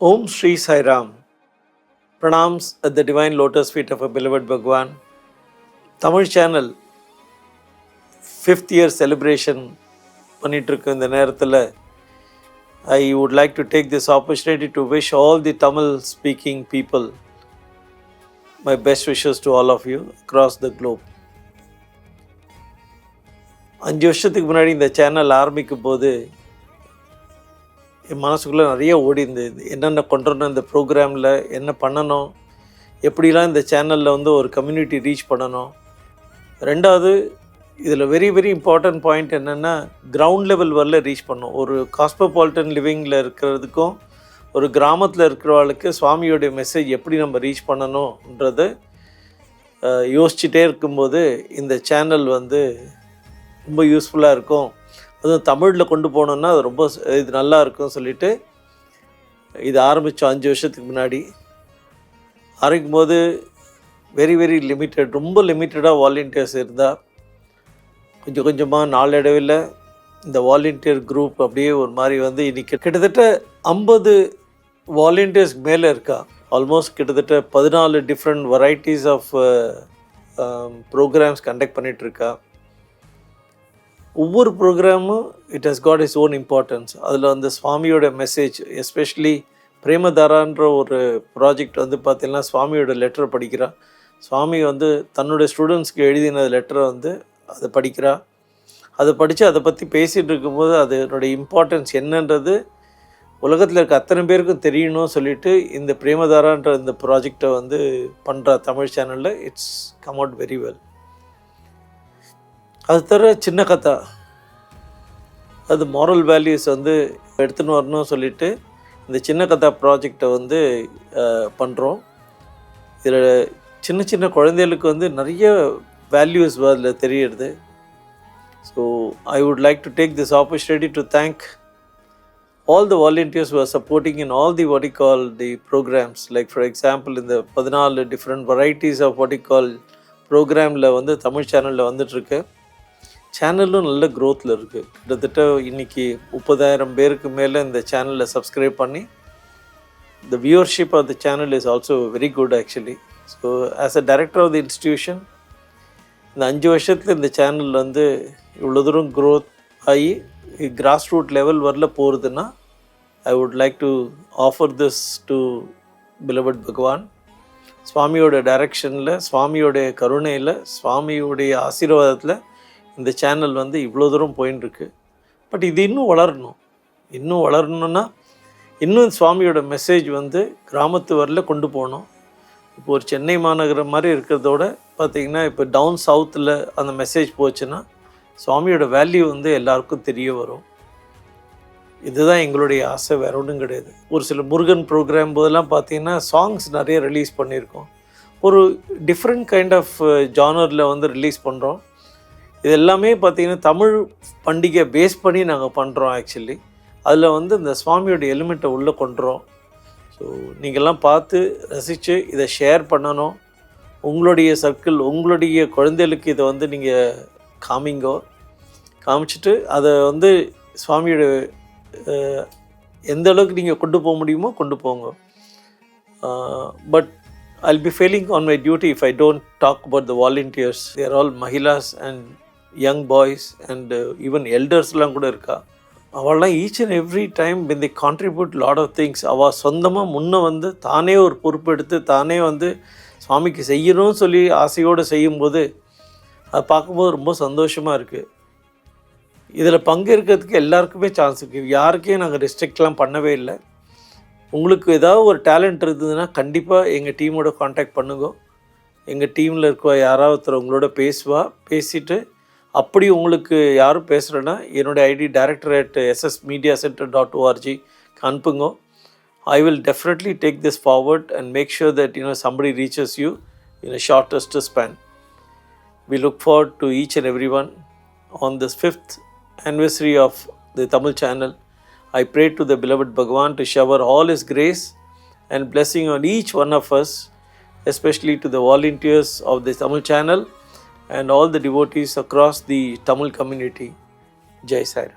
Om Sri Sai Ram. Pranams at the divine lotus feet of a beloved Bhagwan. Tamil channel fifth year celebration பண்ணிகிட்ருக்க இந்த நேரத்தில் I would like to take this opportunity to wish all the Tamil speaking people my best wishes to all of you across the globe அஞ்சு வருஷத்துக்கு முன்னாடி இந்த channel ஆரம்பிக்கும் போது என் மனசுக்குள்ளே நிறைய ஓடி இருந்தது. என்னென்ன கொண்டுறணும் இந்த ப்ரோக்ராமில் என்ன பண்ணணும்? எப்படிலாம் இந்த சேனலில் வந்து ஒரு கம்யூனிட்டி ரீச் பண்ணணும்? ரெண்டாவது இதில் வெரி வெரி இம்பார்ட்டன்ட் பாயிண்ட் என்னென்னா கிரவுண்ட் லெவல் வரல ரீச் பண்ணும் ஒரு காஸ்மோபாலிட்டன் லிவிங்கில் இருக்கிறதுக்கும் ஒரு கிராமத்தில் இருக்கிறவளுக்கு சுவாமியோடைய மெசேஜ் எப்படி நம்ம ரீச் பண்ணணுன்றதை யோசிச்சுட்டே இருக்கும்போது இந்த சேனல் வந்து ரொம்ப யூஸ்ஃபுல்லாக இருக்கும். அதுவும் தமிழில் கொண்டு போனோம்னா அது ரொம்ப இது நல்லா இருக்கும்னு சொல்லிட்டு இது ஆரம்பித்தோம் அஞ்சு வருஷத்துக்கு முன்னாடி. ஆரம்பிக்கும் போது வெரி வெரி லிமிட்டட் ரொம்ப லிமிட்டடாக வாலண்டியர்ஸ் இருந்தால் கொஞ்சம் கொஞ்சமாக நாளடைவில் இந்த வாலண்டியர் குரூப் அப்படியே ஒரு மாதிரி வந்து இன்றைக்கி கிட்டத்தட்ட ஐம்பது வாலண்டியர்ஸ் மேலே இருக்கா. ஆல்மோஸ்ட் கிட்டத்தட்ட பதினாலு different varieties of programs conduct பண்ணிகிட்ருக்கா ஒவ்வொரு ப்ரோக்ராமும் it has got is own importance அதில் அந்த சுவாமியோட மெசேஜ் எஸ்பெஷலி பிரேமதாரான்ற ஒரு ப்ராஜெக்ட் வந்து பார்த்திங்கன்னா சுவாமியோட லெட்டர் படிக்கிறா. சுவாமி வந்து தன்னுடைய ஸ்டூடெண்ட்ஸ்க்கு எழுதின லெட்டரை வந்து அதை படிக்கிறா. அதை படித்து அதை பற்றி பேசிகிட்டு இருக்கும்போது அதனுடைய இம்பார்ட்டன்ஸ் என்னன்றது உலகத்தில் இருக்க அத்தனை பேருக்கும் தெரியணும்னு சொல்லிட்டு இந்த பிரேமதாரான்ற இந்த ப்ராஜெக்டை வந்து பண்ணுறா தமிழ் சேனலில் it's come out very well அது தவிர சின்ன கதை. அது மாரல் வேல்யூஸ் வந்து எடுத்துன்னு வரணும்னு சொல்லிட்டு இந்த சின்ன கதா ப்ராஜெக்டை வந்து பண்ணுறோம் இதில் சின்ன சின்ன குழந்தைகளுக்கு வந்து நிறைய வேல்யூஸ் அதில் தெரியுது so I would like to take this opportunity to thank all the volunteers who supporting in all the the call the programs like for example இந்த பதினாலு different varieties of what call ப்ரோக்ராமில் வந்து தமிழ் சேனலில் வந்துட்டுருக்கு சேனலும் நல்ல க்ரோத்தில் இருக்குது கிட்டத்தட்ட இன்றைக்கி முப்பதாயிரம் பேருக்கு மேலே இந்த சேனலில் சப்ஸ்கிரைப் பண்ணி the viewership of the channel is also very good actually so as a director of the institution இந்த அஞ்சு வருஷத்தில் இந்த சேனல் வந்து இவ்வளோ தூரம் க்ரோத் ஆகி கிராஸ் ரூட் லெவல் வரல போகிறதுன்னா I would like to offer this to beloved Bhagwan சுவாமியோட டைரக்ஷனில் சுவாமியோடைய கருணையில் சுவாமியோடைய ஆசீர்வாதத்தில் இந்த சேனல் வந்து இவ்வளோ தூரம் போயின்னு பட் இது இன்னும் வளரணும். இன்னும் வளரணும்னா இன்னும் சுவாமியோட மெசேஜ் வந்து கிராமத்து வரல கொண்டு போகணும். இப்போ ஒரு சென்னை மாநகரம் மாதிரி இருக்கிறதோட பார்த்தீங்கன்னா இப்போ டவுன் சவுத்தில் அந்த மெசேஜ் போச்சுன்னா சுவாமியோட வேல்யூ வந்து எல்லாருக்கும் தெரிய வரும். இதுதான் எங்களுடைய ஆசை வேற ஒன்றும் கிடையாது. ஒரு சில முருகன் ப்ரோக்ராம் போதெல்லாம் பார்த்திங்கன்னா சாங்ஸ் நிறைய ரிலீஸ் பண்ணியிருக்கோம். ஒரு டிஃப்ரெண்ட் கைண்ட் ஆஃப் ஜானரில் வந்து ரிலீஸ் பண்ணுறோம் இது எல்லாமே பார்த்தீங்கன்னா தமிழ் பண்டிகை பேஸ் பண்ணி நாங்கள் பண்ணுறோம் ஆக்சுவலி அதில் வந்து இந்த சுவாமியோட எலிமெண்ட்டை உள்ளே கொண்டுறோம் ஸோ நீங்கள்லாம் பார்த்து ரசித்து இதை ஷேர் பண்ணணும். உங்களுடைய சர்க்கிள் உங்களுடைய குழந்தைகளுக்கு இதை வந்து நீங்கள் காமிங்கோ. காமிச்சிட்டு அதை வந்து சுவாமியோட எந்த அளவுக்கு நீங்கள் கொண்டு போக முடியுமோ கொண்டு போங்க. But I'll be failing on my duty if I don't talk about the volunteers. They are all mahilas and young boys and even எல்டர்ஸ்லாம் கூட இருக்கா? அவள்லாம் each and every time when the contribute lot of things அவள் சொந்தமாக முன்னே வந்து தானே ஒரு பொறுப்பெடுத்து தானே வந்து சுவாமிக்கு செய்யணும்னு சொல்லி ஆசையோடு செய்யும்போது அதை பார்க்கும்போது ரொம்ப சந்தோஷமாக இருக்குது இதில் பங்கேற்கிறதுக்கு எல்லாருக்குமே சான்ஸ் இருக்குது யாருக்கையும் நாங்கள் ரெஸ்ட்ரிக்ட்லாம் பண்ணவே இல்லை. உங்களுக்கு ஏதாவது ஒரு டேலண்ட் இருந்ததுன்னா கண்டிப்பாக எங்கள் டீமோட காண்டாக்ட் பண்ணுங்க. எங்கள் டீமில் இருக்க யாராவது ஒருத்தர் உங்களோட பேசுவா பேசிவிட்டு அப்படி உங்களுக்கு யாரும் பேசுகிறேன்னா என்னுடைய ID director at SS media centre dot ORG அனுப்புங்க I will definitely take this forward and make sure that you know somebody reaches you in a shortest span we look forward to each and everyone on this fifth anniversary of the Tamil channel. I pray to the beloved Bhagavan to shower all His grace and blessing on each one of us, especially to the volunteers of the Tamil channel and all the devotees across the Tamil community. Jai Sai.